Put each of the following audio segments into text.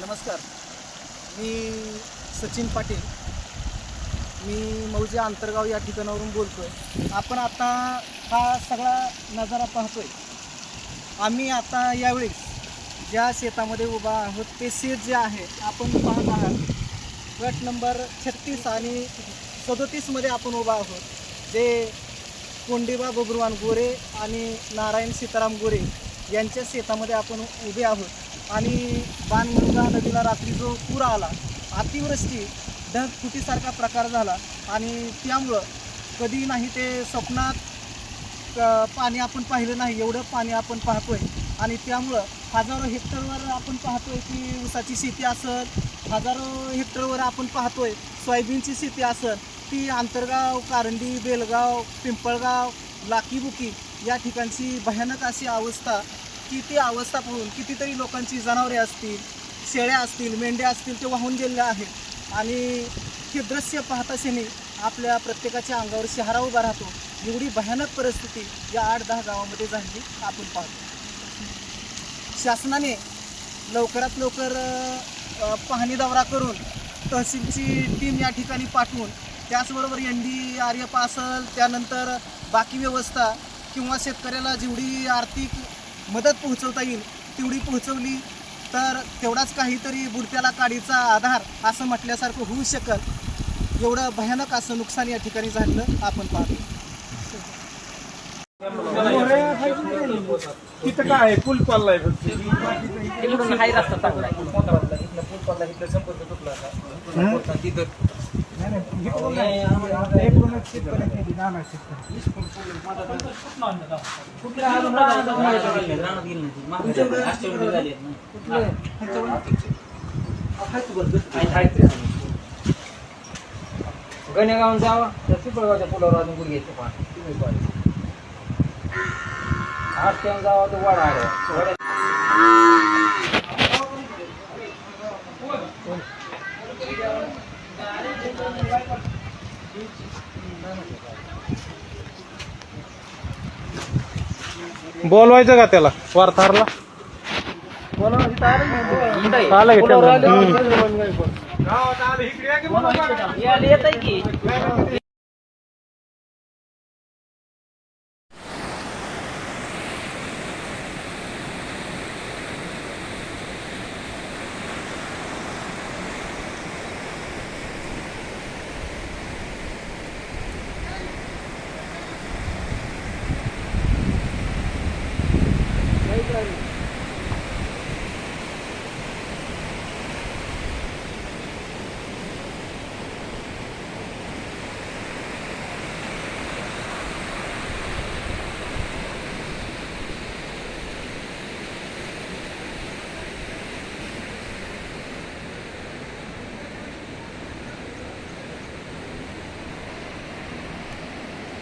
नमस्कार मी सचिन पाटील मी मौजे आंतरगाव या ठिकाणावरून बोलतो आहे आपण आता हा सगळा नजारा पाहतो आहे आम्ही आता यावेळी ज्या शेतामध्ये उभा आहोत ते शेत जे आहे आपण पाहत आहात. गट नंबर छत्तीस आणि सदोतीसमध्ये आपण उभा आहोत जे कोंडिबा बबरुवान गोरे आणि नारायण सीताराम गोरे यांच्या शेतामध्ये आपण उभे आहोत. आणि बाणगंगा नदीला रात्री जो पूर आला अतिवृष्टी ढगफुटीसारखा प्रकार झाला आणि त्यामुळं कधी नाही ते स्वप्नात पाणी आपण पाहिलं नाही एवढं पाणी आपण पाहतोय. आणि त्यामुळं हजारो हेक्टरवर आपण पाहतोय की ऊसाची शेती असेल हजारो हेक्टरवर आपण पाहतोय सोयाबीनची शेती असेल ती आंतरगाव कारंडी बेलगाव पिंपळगाव लाकीबुकी या ठिकाणची भयानक अशी अवस्था की ती अवस्था पाहून कितीतरी लोकांची जनावरे असतील शेळ्या असतील मेंढ्या असतील ते वाहून गेलेल्या आहेत. आणि हे दृश्य पाहता आपल्या प्रत्येकाच्या अंगावर शहारा उभा राहतो. एवढी भयानक परिस्थिती या आठ दहा गावामध्ये झालेली आपण पाहतो. शासनाने लवकरात लवकर पाहणी दौरा करून तहसीलची टीम या ठिकाणी पाठवून त्याचबरोबर एन डी आर एफ असेल त्यानंतर बाकी व्यवस्था किंवा शेतकऱ्याला जेवढी आर्थिक मदत पोहोचवता येईल तेवढी पोहोचवली. तर तेवढाच काहीतरी बुडत्याला काडीचा आधार असं म्हटल्यासारखं होऊ शकल. एवढं भयानक असं नुकसान या ठिकाणी झालेलं आपण पाहतो. तिथं काय आहे? पूल चाललाय. फक्त तिकडून जावा तर पिपळगावच्या पुलावर अजून गुड घ्यायचं पाणी आठ जावा तर वाडा आहे बोलवायचं का त्याला? वार्ताहरला आलं की येत आहे की?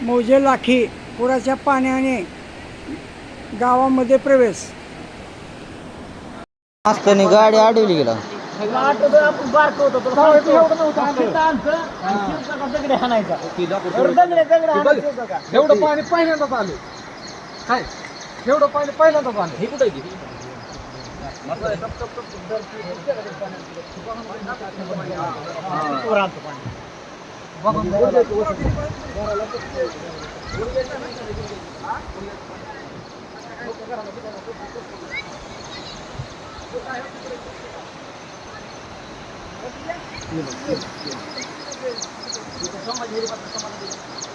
मोजे लाखी पुराच्या पाण्याने गावामध्ये प्रवेश. असताना गाडी अडवली गेला. एवढं पाणी पहिल्यांदाच आलं. काय? एवढं पाणी पहिल्यांदाच आलं. हे कुठे पाणी. Ini, Ini, Ini. Kita sama jadi pakai sama lagi.